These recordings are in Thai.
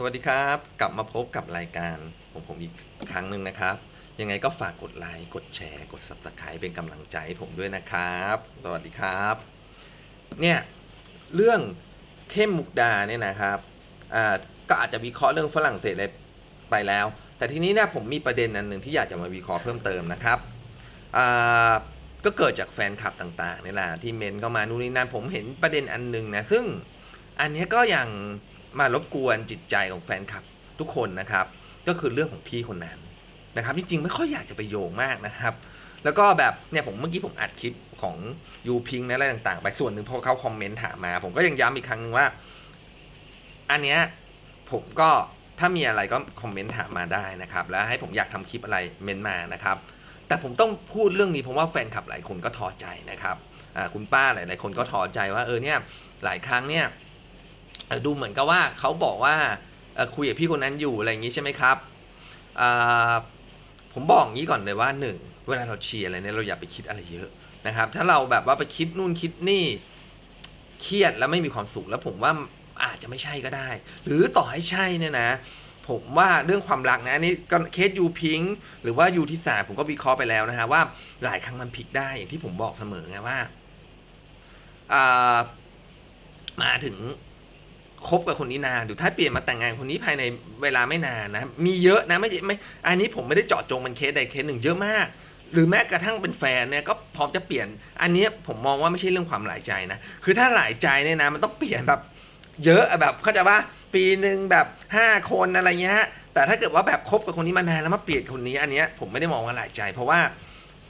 สวัสดีครับ กลับมาพบกับรายการผมผมอีกครั้งหนึ่งนะครับ ยังไงก็ฝากกดไลค์กดแชร์กด subscribe เป็นกำลังใจให้ผมด้วยนะครับ สวัสดีครับ เนี่ยเรื่องเข้มมุกดาเนี่ยนะครับอ่าก็อาจจะวิเคราะห์เรื่องฝรั่งเศสอะไรไปแล้ว แต่ทีนี้เนี่ยผมมีประเด็นอันหนึ่งที่อยากจะมาวิเคราะห์เพิ่มเติมนะครับอ่าก็เกิดจากแฟนคลับต่างๆนี่แหละที่เมนเข้ามานู่นนี่นั่นผมเห็นประเด็นอันหนึ่งนะซึ่งอันนี้ก็อยัง มารบกวนจิตใจของแฟนคลับทุกคนนะครับ ก็คือเรื่องของพี่คนนั้นนะครับจริงๆไม่ค่อยอยากจะไปโยงมากนะครับ แล้วก็แบบเนี่ยผมเมื่อกี้ผมอัดคลิปของยูพิงนะอะไรต่างๆ ไปส่วนหนึ่งเพราะเขาคอมเมนต์ถามมา ผมก็ยังย้ำอีกครั้งหนึงว่า อันเนี้ยผมก็ถ้ามีอะไรก็คอมเมนต์ถามมาได้นะครับ แล้วให้ผมอยากทำคลิปอะไรเมนมานะครับ แต่ผมต้องพูดเรื่องนี้เพราะว่าแฟนคลับหลายคนก็ท้อใจนะครับคุณป้าหลายๆคนก็ท้อใจว่าเออเนี่ยหลายครั้งเนี่ย ดูเหมือนกับว่าเขาบอกว่าคุยกับพี่คนนั้นอยู่อะไรอย่างนี้ใช่ไหมครับ ผมบอกอย่างนี้ก่อนเลยว่าหนึ่งเวลาเราเชียร์อะไรเนี่ยเราอย่าไปคิดอะไรเยอะนะครับ ถ้าเราแบบว่าไปคิดนู่นคิดนี่เครียดแล้วไม่มีความสุขแล้วผมว่าอาจจะไม่ใช่ก็ได้ หรือต่อให้ใช่เนี่ยนะ ผมว่าเรื่องความรักนะอันนี้เคสยูพิงหรือว่ายูที่สาผมก็วิเคราะห์ไปแล้วนะฮะว่าหลายครั้งมันพลิกได้อย่างที่ผมบอกเสมอไงว่าอ่ามาถึง คบกับคนนี้นานหรือถ้าเปลี่ยนมาแต่งงานคนนี้ภายในเวลาไม่นานนะมีเยอะนะไม่ใช่ไม่อันนี้ผมไม่ได้เจาะจงเป็นเคสใดเคสหนึ่งเยอะมาก หรือแม้กระทั่งเป็นแฟนเนี่ยก็พร้อมจะเปลี่ยน อันนี้ผมมองว่าไม่ใช่เรื่องความหลายใจนะคือถ้าหลายใจเนี่ยนะมันต้องเปลี่ยนแบบเยอะแบบเข้าใจว่าปีหนึ่งแบบห้าคนอะไรเงี้ยแต่ถ้าเกิดว่าแบบคบกับคนนี้มานานแล้วมาเปลี่ยนคนนี้อันเนี้ยผมไม่ได้มองว่าหลายใจ เพราะว่า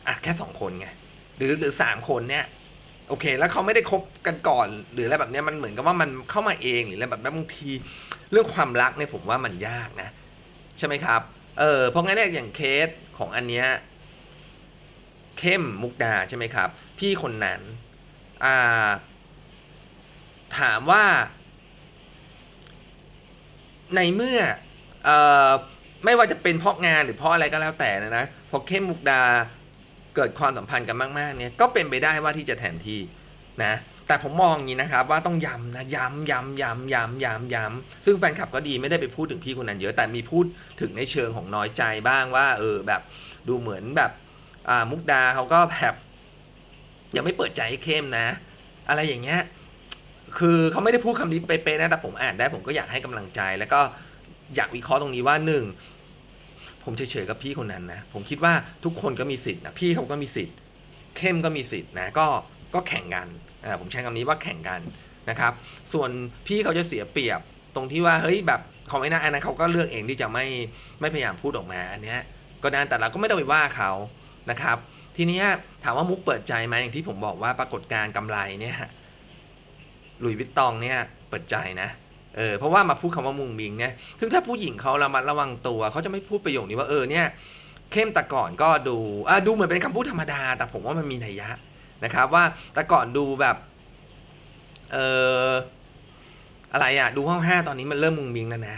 อะแค่สองคนไงหรือหรือสามคนเนี่ย โอเค แล้วเขาไม่ได้คบกันก่อนหรืออะไรแบบเนี้ยมันเหมือนกับว่ามันเข้ามาเองหรืออะไรแบบนั้นบางทีเรื่องความรักเนี่ยผมว่ามันยากนะ ใช่ไหมครับ เออเพราะงั้นเนี่ยอย่างเคสของอันเนี้ยเข้มมุกดาใช่ไหมครับ พี่คนนั้นอ่าถามว่า ในเมื่อเออไม่ว่าจะเป็นเพราะงานหรือเพราะอะไรก็แล้วแต่นะนะพอเข้มมุกดา เกิดความสัมพันธ์กันมากๆเนี่ยก็เป็นไปได้ว่าที่จะแทนที่นะแต่ผมมองอย่างนี้นะครับว่าต้องย้ำนะย้ำย้ำย้ำย้ำย้ำย้ำซึ่งแฟนคลับก็ดีไม่ได้ไปพูดถึงพี่คนนั้นเยอะแต่มีพูดถึงในเชิงของน้อยใจบ้างว่า เออแบบดูเหมือนแบบอ่ามุกดาเขาก็แบบยังไม่เปิดใจให้เข้มนะ อะไรอย่างเงี้ยคือเขาไม่ได้พูดคำนี้เป๊ะๆนะแต่ผมอ่านได้ผมก็อยากให้กำลังใจ แล้วก็อยากวิเคราะห์ตรงนี้ว่าหนึ่ง ผมเฉยๆกับพี่คนนั้นนะผมคิดว่าทุกคนก็มีสิทธิ์นะพี่เขาก็มีสิทธิ์ เข้มก็มีสิทธิ์นะก็ก็แข่งกันอ่าผมใช้คำนี้ว่าแข่งกันนะครับ ส่วนพี่เขาจะเสียเปรียบตรงที่ว่าเฮ้ยแบบเขาไม่น่าอันนั้นเขาก็เลือกเองที่จะไม่ไม่พยายามพูดออกมาอันเนี้ยก็ได้แต่เราก็ไม่ได้ไปว่าเขานะครับ ทีนี้ถามว่ามุกเปิดใจไหมอย่างที่ผมบอกว่าปรากฏการณ์กำไรเนี่ยหลุยวิตตองเนี่ยเปิดใจนะ เออเพราะว่ามาพูดคำว่ามุงมิงเนี่ยถึงถ้าผู้หญิงเขาระมัดระวังตัวเขาจะไม่พูดประโยคนี้ว่าเออเนี่ยเข้มแต่ก่อนก็ดูอะดูเหมือนเป็นคำพูดธรรมดา แต่ผมว่ามันมีนัยยะนะครับ ว่าแต่ก่อนดูแบบเอออะไรอะดูห้องห้าตอนนี้มันเริ่มมุงมิงแล้วนะ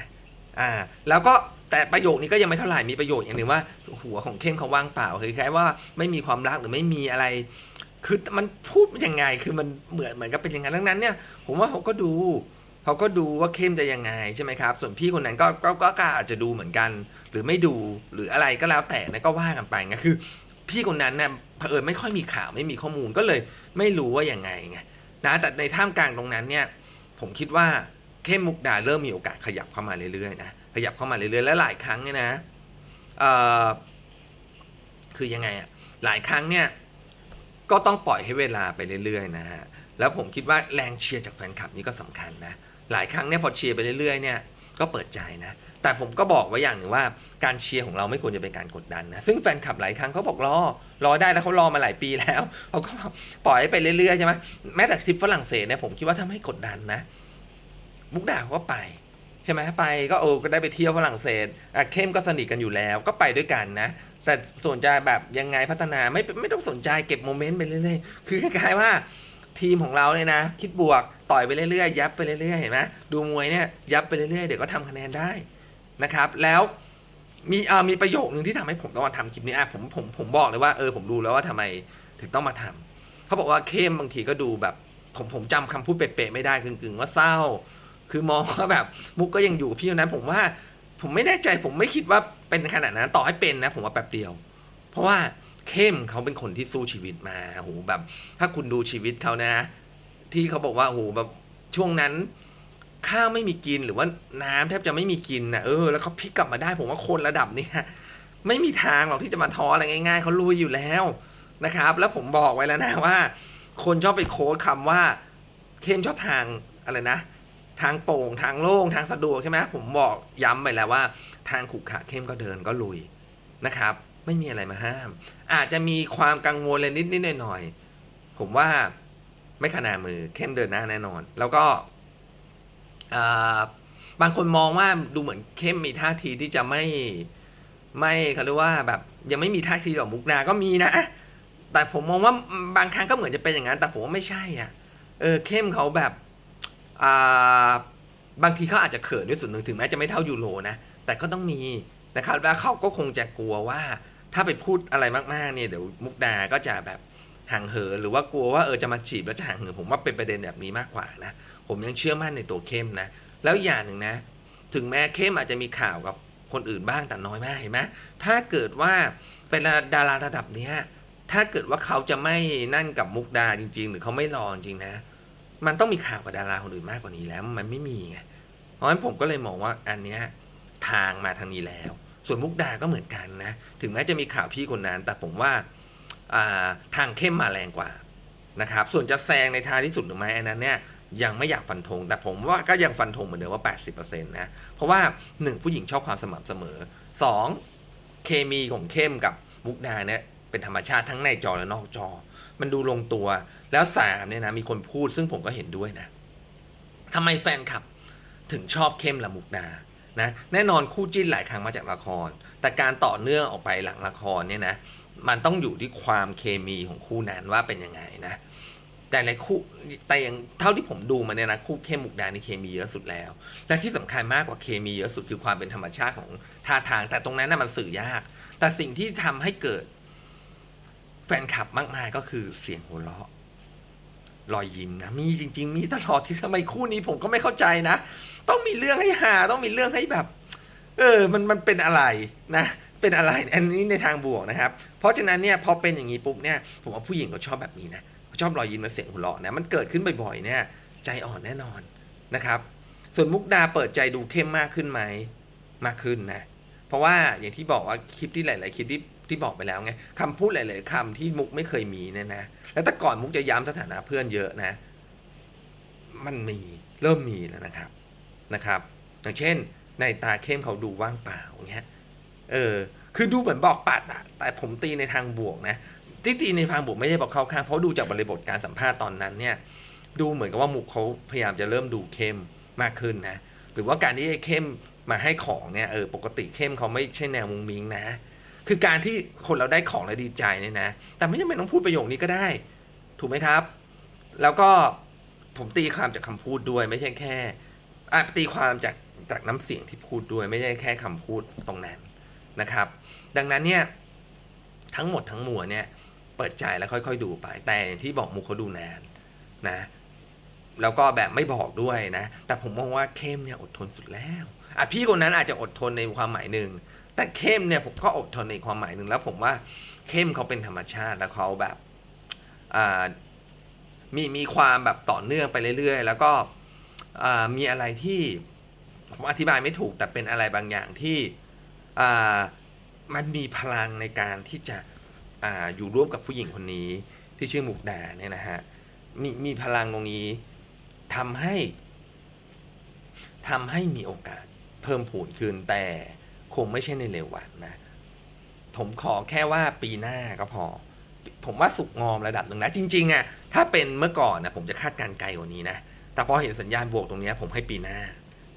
อ่าแล้วก็แต่ประโยคนี้ก็ยังไม่เท่าไหร่มีประโยคอย่างหนึ่งว่า หัวของเข้มเขาว่างเปล่าคือคล้ายว่าไม่มีความรักหรือไม่มีอะไร คือมันพูดยังไงคือมันเหมือนเหมือนกับเป็นอย่างนั้นดังนั้นเนี่ย ผมว่าเขาก็ดู เขาก็ดูว่าเข้มจะยังไงใช่ไหมครับ ส่วนพี่คนนั้นก็ก็ก็ก็อาจจะดูเหมือนกัน หรือไม่ดูหรืออะไรก็แล้วแต่นะก็ว่ากันไปไงคือ พี่คนนั้นเนี่ยเผอิญไม่ค่อยมีข่าวไม่มีข้อมูลก็เลยไม่รู้ว่ายังไงไงนะแต่ในท่ามกลางตรงนั้นเนี่ยผมคิดว่าเข้มมุกดาเริ่มมีโอกาสขยับเข้ามาเรื่อยๆนะขยับเข้ามาเรื่อยๆและหลายครั้งเนี่ยนะเอ่อคือยังไงอะหลายครั้งเนี่ยก็ต้องปล่อยให้เวลาไปเรื่อยๆนะฮะแล้วผมคิดว่าแรงเชียร์จากแฟนคลับนี่ก็สำคัญนะ หลายครั้งเนี่ยพอเชียร์ไปเรื่อยๆเนี่ยก็เปิดใจนะ แต่ผมก็บอกไว้อย่างหนึ่งว่าการเชียร์ของเราไม่ควรจะเป็นการกดดันนะ ซึ่งแฟนคลับหลายครั้งเขาบอกรอ รอได้แล้วเขารอมาหลายปีแล้วเขาก็ปล่อยให้ไปเรื่อยๆใช่ไหมแม้แต่ทริปฝรั่งเศสเนี่ยผมคิดว่าถ้าไม่กดดันนะมุกดาเขาก็ไปใช่ไหมไปก็โอ้ก็ได้ไปเที่ยวฝรั่งเศสอะเข้มก็สนิทกันอยู่แล้วก็ไปด้วยกันนะ แต่ส่วนจะแบบยังไงพัฒนาไม่ไม่ต้องสนใจเก็บโมเมนต์ไปเรื่อยๆคือคล้ายๆว่า ทีมของเราเนี่ยนะ คิดบวกต่อยไปเรื่อยๆ ยับไปเรื่อยๆ เห็นไหมดูมวยเนี่ยยับไปเรื่อยๆ เดี๋ยวก็ทำคะแนนได้นะครับ แล้วมีเอ่อมีประโยคนึงที่ทำให้ผมต้องมาทำคลิปนี้อะผมผมผมบอกเลยว่าเออผมดูแล้วว่าทำไมถึงต้องมาทำเขาบอกว่าเข้มบางทีก็ดูแบบผมผมจำคำพูดเป๊ะๆไม่ได้กึ่งๆ ว่าเศร้า คือมองว่าแบบมุกก็ยังอยู่พี่คนนั้นผมว่าผมไม่แน่ใจผมไม่คิดว่าเป็นขนาดนั้นต่อให้เป็นนะ ผมว่าแป๊บเดียว เพราะว่า เข้มเขาเป็นคนที่สู้ชีวิตมาโหแบบ ถ้าคุณดูชีวิตเขานะ ที่เขาบอกว่าโหแบบช่วงนั้นข้าวไม่มีกินหรือว่าน้ำแทบจะไม่มีกินนะเออแล้วเขาพลิกกลับมาได้ ผมว่าคนระดับเนี้ยไม่มีทางหรอกที่จะมาท้ออะไรง่าย ๆเขาลุยอยู่แล้วนะครับ แล้วผมบอกไว้แล้วนะว่า คนชอบไปโค้ดคำว่าเข้มชอบทางอะไรนะ ทางโป่งทางโล่งทางสะดวกใช่ไหมผมบอกย้ำไปแล้วว่า ทางขุขะเข้มก็เดินก็ลุยนะครับ ไม่มีอะไรมาห้าม อาจจะมีความกังวลเลยนิดนิดหน่อยหน่อยๆผมว่าไม่ขนาดมือเข้มเดินหน้าแน่นอน แล้วก็อ่าบางคนมองว่าดูเหมือนเข้มมีท่าทีที่จะไม่ไม่เขาเรียกว่าแบบยังไม่มีท่าทีต่อมุกนาก็มีนะ แต่ผมมองว่าบางครั้งก็เหมือนจะเป็นอย่างนั้น แต่ผมว่าไม่ใช่อะ เออเข้มเขาแบบอ่าบางทีเขาอาจจะเขินด้วยส่วนหนึ่งถึงแม้จะไม่เท่ายูโรนะ แต่ก็ต้องมีนะครับ แล้วเขาก็คงจะกลัวว่า ถ้าไปพูดอะไรมากๆเนี่ยเดี๋ยวมุกดาก็จะแบบห่างเหินหรือว่ากลัวว่าเออจะมาจีบแล้วจะห่างเหินผมว่าเป็นประเด็นแบบนี้มากกว่านะผมยังเชื่อมั่นในตัวเข้มนะ แล้วอย่างหนึ่งนะ ถึงแม้เข้มอาจจะมีข่าวกับคนอื่นบ้างแต่น้อยมากเห็นไหมถ้าเกิดว่าเป็นดาราระดับเนี้ยถ้าเกิดว่าเขาจะไม่นั่นกับมุกดาจริง ๆ หรือเขาไม่รอจริงนะ มันต้องมีข่าวกับดาราคนอื่นมากกว่านี้แล้วมันไม่มีไงเพราะฉะนั้นผมก็เลยมองว่าอันเนี้ยทางมาทางนี้แล้ว ส่วนมุกดาก็เหมือนกันนะ ถึงแม้จะมีข่าวพี่คนนั้น แต่ผมว่าาทางเข้มมาแรงกว่านะครับ ส่วนจะแซงในทางที่สุดหรือไม่อันนั้นเนี่ยยังไม่อยากฟันธงแต่ผมว่าก็ยังฟันธงเหมือนเดิมว่า 80%นะ เพราะว่าหนึ่งผู้หญิงชอบความสม่ำเสมอสองเคมีของเข้มกับมุกดาเนี่ยเป็นธรรมชาติทั้งในจอและนอกจอ มันดูลงตัว แล้วสามเนี่ยนะมีคนพูดซึ่งผมก็เห็นด้วยนะทำไมแฟนคลับถึงชอบเข้มละมุกดา นะแน่นอนคู่จิ้นหลายครั้งมาจากละคร แต่การต่อเนื่องออกไปหลังละครเนี่ยนะมันต้องอยู่ที่ความเคมีของคู่นั้นว่าเป็นยังไงนะแต่ในคู่แต่อย่างเท่าที่ผมดูมาเนี่ยนะคู่เข้มมุกดานี่เคมีเยอะสุดแล้ว และที่สำคัญมากกว่าเคมีเยอะสุดคือความเป็นธรรมชาติของท่าทาง แต่ตรงนั้นน่ะมันสื่อยาก แต่สิ่งที่ทำให้เกิดแฟนคลับมากมายก็คือเสียงหัวเราะ รอยยิ้มนะมีจริง ๆ มีตลอดที่ทำไมคู่นี้ผมก็ไม่เข้าใจนะ ต้องมีเรื่องให้หาต้องมีเรื่องให้แบบ เออมันมันเป็นอะไรนะเป็นอะไรอันนี้ในทางบวกนะครับ เพราะฉะนั้นเนี่ยพอเป็นอย่างนี้ปุ๊บเนี่ยผมว่าผู้หญิงก็ชอบแบบนี้นะชอบรอยยิ้มและเสียงหัวเราะนะมันเกิดขึ้นบ่อยๆเนี่ย ใจอ่อนแน่นอนนะครับ ส่วนมุกดาเปิดใจดูเข้มมากขึ้นไหมมากขึ้นนะเพราะว่าอย่างที่บอกว่าคลิปที่หลาย ๆ คลิปที่ ที่บอกไปแล้วไงคำพูดหลายๆคำที่มุกไม่เคยมีเนี่ยนะ แล้วแต่ก่อนมุกจะย้ำสถานะเพื่อนเยอะนะ มันมีเริ่มมีแล้วนะครับนะครับ อย่างเช่น ในตาเข้มเขาดูว่างเปล่าเงี้ยเออ คือดูเหมือนบอกปัดอะแต่ผมตีในทางบวกนะที่ตีในทางบวกไม่ได้บอกเข้าข้างเพราะดูจากบริบทการสัมภาษณ์ตอนนั้นเนี่ย ดูเหมือนกับว่ามุกเขาพยายามจะเริ่มดูเข้มมากขึ้นนะ หรือว่าการที่ไอ้เข้มมาให้ของเนี่ยเออปกติเข้มเขาไม่ใช่แนวมุงมิงนะ คือการที่คนเราได้ของแล้วดีใจเนี่ยนะ แต่ไม่จำเป็นต้องพูดประโยคนี้ก็ได้ ถูกไหมครับ แล้วก็ผมตีความจากคำพูดด้วย ไม่ใช่แค่ตีความจากจากน้ำเสียงที่พูดด้วย ไม่ใช่แค่คำพูดตรงนั้นนะครับ ดังนั้นเนี่ยทั้งหมดทั้งมวลเนี่ยเปิดใจแล้วค่อยๆดูไป แต่ที่บอกมุกเขาดูนานนะแล้วก็แบบไม่บอกด้วยนะ แต่ผมมองว่าเข้มเนี่ยอดทนสุดแล้ว อะพี่คนนั้นอาจจะอดทนในความหมายหนึ่ง แต่เข้มเนี่ยผมก็อดทนในความหมายหนึ่งแล้วผมว่าเข้มเขาเป็นธรรมชาติแล้วเขาแบบมีมีความแบบต่อเนื่องไปเรื่อย ๆ แล้วก็มีอะไรที่ผมอธิบายไม่ถูกแต่เป็นอะไรบางอย่างที่มันมีพลังในการที่จะออยู่ร่วมกับผู้หญิงคนนี้ที่ชื่อมุกดาเนี่ยนะฮะมีมีพลังตรงนี้ทำให้ทำให้มีโอกาสเพิ่มพูนขึ้นแต่ คงไม่ใช่ในเร็ววันนะ ผมขอแค่ว่าปีหน้าก็พอ ผมว่าสุกงอมระดับหนึ่งนะ จริงๆอะถ้าเป็นเมื่อก่อนนะผมจะคาดการไกลกว่านี้นะ แต่พอเห็นสัญญาณบวกตรงนี้ผมให้ปีหน้า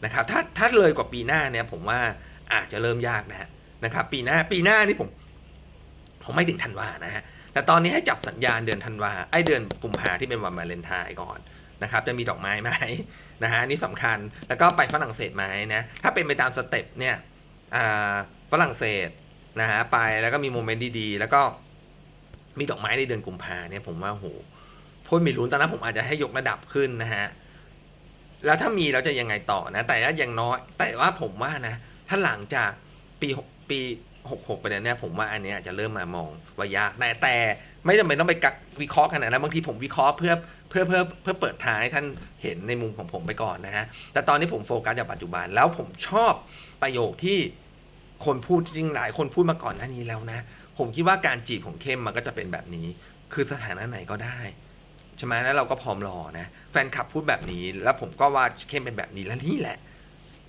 นะครับ ถ้าถ้าเลยกว่าปีหน้าเนี่ย ผมว่าอาจจะเริ่มยากนะนะครับ ปีหน้าปีหน้านี่ผม ผมไม่ถึงธันวานะฮะแต่ตอนนี้ให้จับสัญญาณเดือนธันวาไอเดือนกุมภาที่เป็นวันวาเลนไทน์ก่อนนะครับ จะมีดอกไม้ไหมนะฮะนี่สำคัญแล้วก็ไปฝรั่งเศสไหมนะถ้าเป็นไปตามสเต็ปเนี่ย ฝรั่งเศสนะฮะไปแล้วก็มีโมเมนต์ดีๆ แล้วก็มีดอกไม้ในเดือนกุมภาเนี่ยผมว่าโหพ่นไม่รู้นตอนนั้นผมอาจจะให้ยกระดับขึ้นนะฮะแล้วถ้ามีเราจะยังไงต่อนะ แต่ว่าย่างน้อย แต่ว่าผมว่านะถ้าหลังจากปีหกปีหกหกไปแล้วเนี่ยผมว่าอันนี้ยจะเริ่มมามองว่ายากแต่แต่ไม่จำเป็นต้องไปกักวิเคราะห์ขนาดนั้นบางทีผมวิเคราะห์เพื่อเพื่อเพื่อเพื่อเปิดทางให้ท่านเห็นในมุมของผมไปก่อนนะฮะแต่ตอนนี้ผมโฟกัสจากปัจจุบันแล้วผมชอบประโยคที่ คนพูดจริงหลายคนพูดมาก่อนหน้านี้แล้วนะ ผมคิดว่าการจีบของเข้มมันก็จะเป็นแบบนี้ คือสถานะไหนก็ได้ใช่ไหมแล้วเราก็พร้อมรอนะ แฟนคลับพูดแบบนี้ แล้วผมก็ว่าเข้มเป็นแบบนี้แล้วนี่แหละ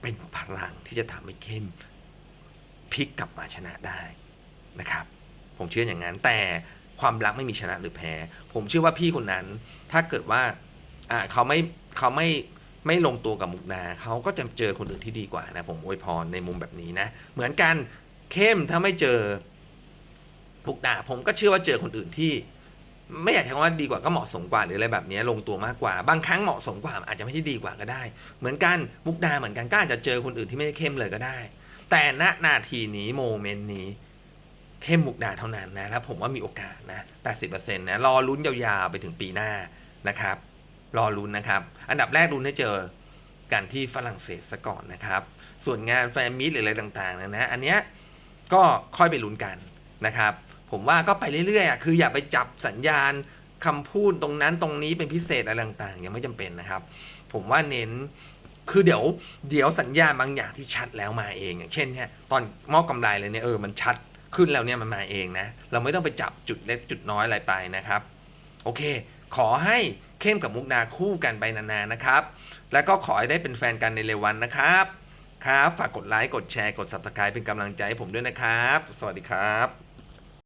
เป็นพลังที่จะทำให้เข้มพลิกกลับมาชนะได้นะครับ ผมเชื่ออย่างนั้นแต่ความรักไม่มีชนะหรือแพ้ ผมเชื่อว่าพี่คนนั้น ถ้าเกิดว่าอ่าเขาไม่เขาไม่ ไม่ลงตัวกับมุกดาเขาก็จะเจอคนอื่นที่ดีกว่านะผมอวยพรในมุมแบบนี้นะ เหมือนกันเข้มถ้าไม่เจอมุกดาผมก็เชื่อว่าเจอคนอื่นที่ ไม่อยากใช้คำว่าดีกว่าก็เหมาะสมกว่าหรืออะไรแบบนี้ลงตัวมากกว่า บางครั้งเหมาะสมกว่าอาจจะไม่ใช่ดีกว่าก็ได้ เหมือนกันมุกดาเหมือนกันก็อาจจะเจอคนอื่นที่ไม่ได้เข้มเลยก็ได้ แต่ณนาทีนี้โมเมนต์นี้เข้มมุกดาเท่านั้นนะแล้วผมว่ามีโอกาสนะ 80%นะ รอลุ้นยาวๆไปถึงปีหน้านะครับ รอลุ้นนะครับ อันดับแรกลุ้นให้เจอกันที่ฝรั่งเศสซะก่อนนะครับ ส่วนงานแฟนมิตหรืออะไรต่างๆนะนะอันเนี้ยก็ค่อยไปลุ้นกันนะครับ ผมว่าก็ไปเรื่อยๆอะคืออย่าไปจับสัญญาณคำพูดตรงนั้นตรงนี้เป็นพิเศษอะไรต่างๆ ยังไม่จำเป็นนะครับ ผมว่าเน้นคือเดี๋ยวเดี๋ยวสัญญาณบางอย่างที่ชัดแล้วมาเอง อย่างเช่นเนี่ยตอนมอบกำไรเลยเนี่ยเออมันชัดขึ้นแล้วเนี่ยมันมาเองนะ เราไม่ต้องไปจับจุดเล็กจุดน้อยอะไรไปนะครับ โอเค ขอให้ เข้มกับมุกดาคู่กันไปนานๆนะครับ แล้วก็ขอให้ได้เป็นแฟนกันในเร็ววันนะครับครับฝากกดไลค์กดแชร์กด subscribe เป็นกำลังใจให้ผมด้วยนะครับ สวัสดีครับ